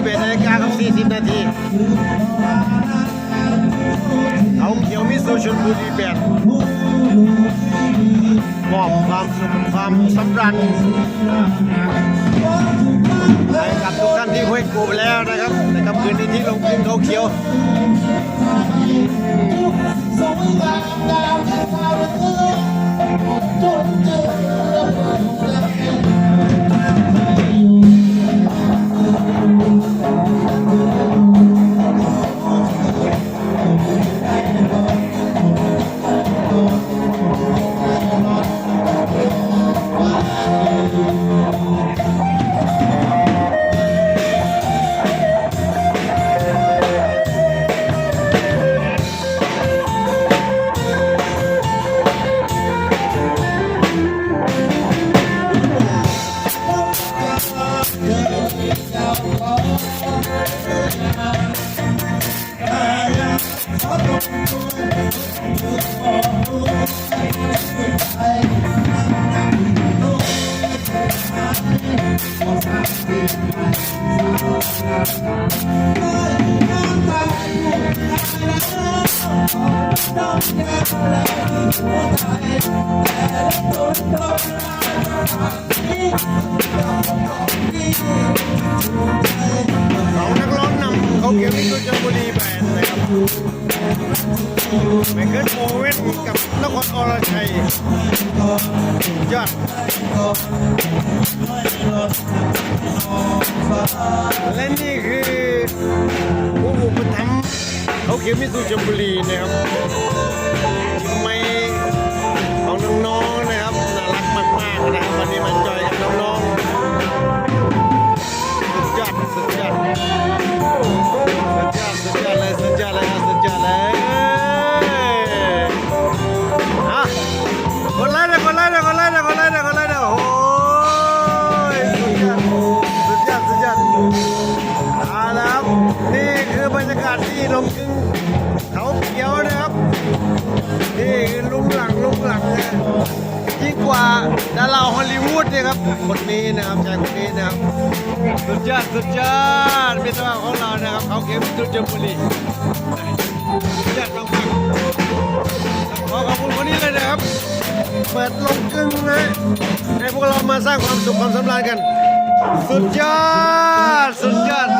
11นาฬิกาครับ 40 นาที เอาเขียวมิโซชุนบุรีแบบมอบความสุขความสำราญให้กับทุกท่านที่ห้วยกูแล้วนะครับในค่ำคืนนี้ที่ลงพื้นเขาเขียวจนเจอ ส เขาเขียวมิตรชลบุรีแบนนะครับไมเคิลโอเว่นกับนครอรชัยยอดและนี่คือผู้อุปถัมภ์เขาเขียวมิตรชลบุรีนะครับไม่ เอาละครับ นี่คือบรรยากาศที่ลงกึ่งเขาเขียวนะครับ นี่คือลุงหลังลุงหลังนะยิ่งกว่าดาราฮอลลีวูดเนี่ยครับ คนนี้นะครับชายคนนี้นะครับ สุดยอดสุดยอดมิตรภาพของเรานะครับ เขาเข็มจุดจมุรีสุดยอดมากๆขอขอบคุณคนนี้เลยนะครับ เปิดลงกึ่งนะให้พวกเรามาสร้างความสุขความสำราญกัน สุดยอด สุดยอดสุดยอดสุดยอด